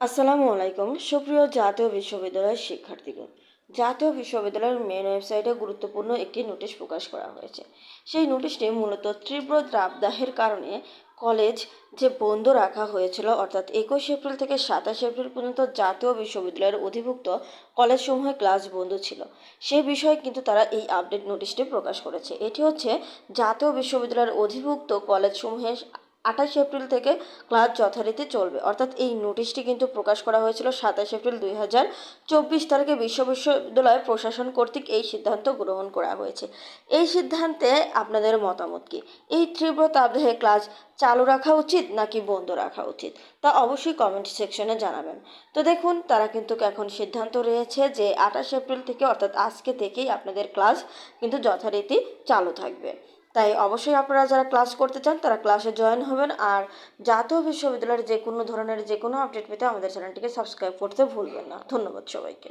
আসসালামু আলাইকুম। সুপ্রিয় জাতীয় বিশ্ববিদ্যালয়ের শিক্ষার্থীগণ, জাতীয় বিশ্ববিদ্যালয়ের মেন ওয়েবসাইটে গুরুত্বপূর্ণ একটি নোটিশ প্রকাশ করা হয়েছে। সেই নোটিশটি মূলত তীব্র দাবদাহের কারণে কলেজ যে বন্ধ রাখা হয়েছিল, অর্থাৎ একুশ এপ্রিল থেকে সাতাশ এপ্রিল পর্যন্ত জাতীয় বিশ্ববিদ্যালয়ের অধিভুক্ত কলেজসমূহে ক্লাস বন্ধ ছিল। সেই বিষয়ে কিন্তু তারা এই আপডেট নোটিশটি প্রকাশ করেছে। এটি হচ্ছে জাতীয় বিশ্ববিদ্যালয়ের অধিভুক্ত কলেজসমূহে আঠাশ এপ্রিল থেকে ক্লাস যথারীতি চলবে। অর্থাৎ এই নোটিশটি কিন্তু প্রকাশ করা হয়েছিল সাতাশ এপ্রিল দুই হাজার চব্বিশ তারিখে বিশ্ব বিশ্ববিদ্যালয় প্রশাসন কর্তৃক এই সিদ্ধান্ত গ্রহণ করা হয়েছে। এই সিদ্ধান্তে আপনাদের মতামত কি? এই তীব্র তাপদাহে ক্লাস চালু রাখা উচিত নাকি বন্ধ রাখা উচিত? তা অবশ্যই কমেন্ট সেকশনে জানাবেন। তো দেখুন, তারা কিন্তু এখন সিদ্ধান্ত রয়েছে যে আঠাশ এপ্রিল থেকে, অর্থাৎ আজকে থেকেই আপনাদের ক্লাস কিন্তু যথারীতি চালু থাকবে। তাই অবশ্যই আপনারা যারা ক্লাস করতে চান, তারা ক্লাসে জয়েন হবেন। আর জাতীয় বিশ্ববিদ্যালয়ের যে কোনো ধরনের যে কোনো আপডেট পেতে আমাদের চ্যানেলটিকে সাবস্ক্রাইব করতে ভুলবেন না। ধন্যবাদ সবাইকে।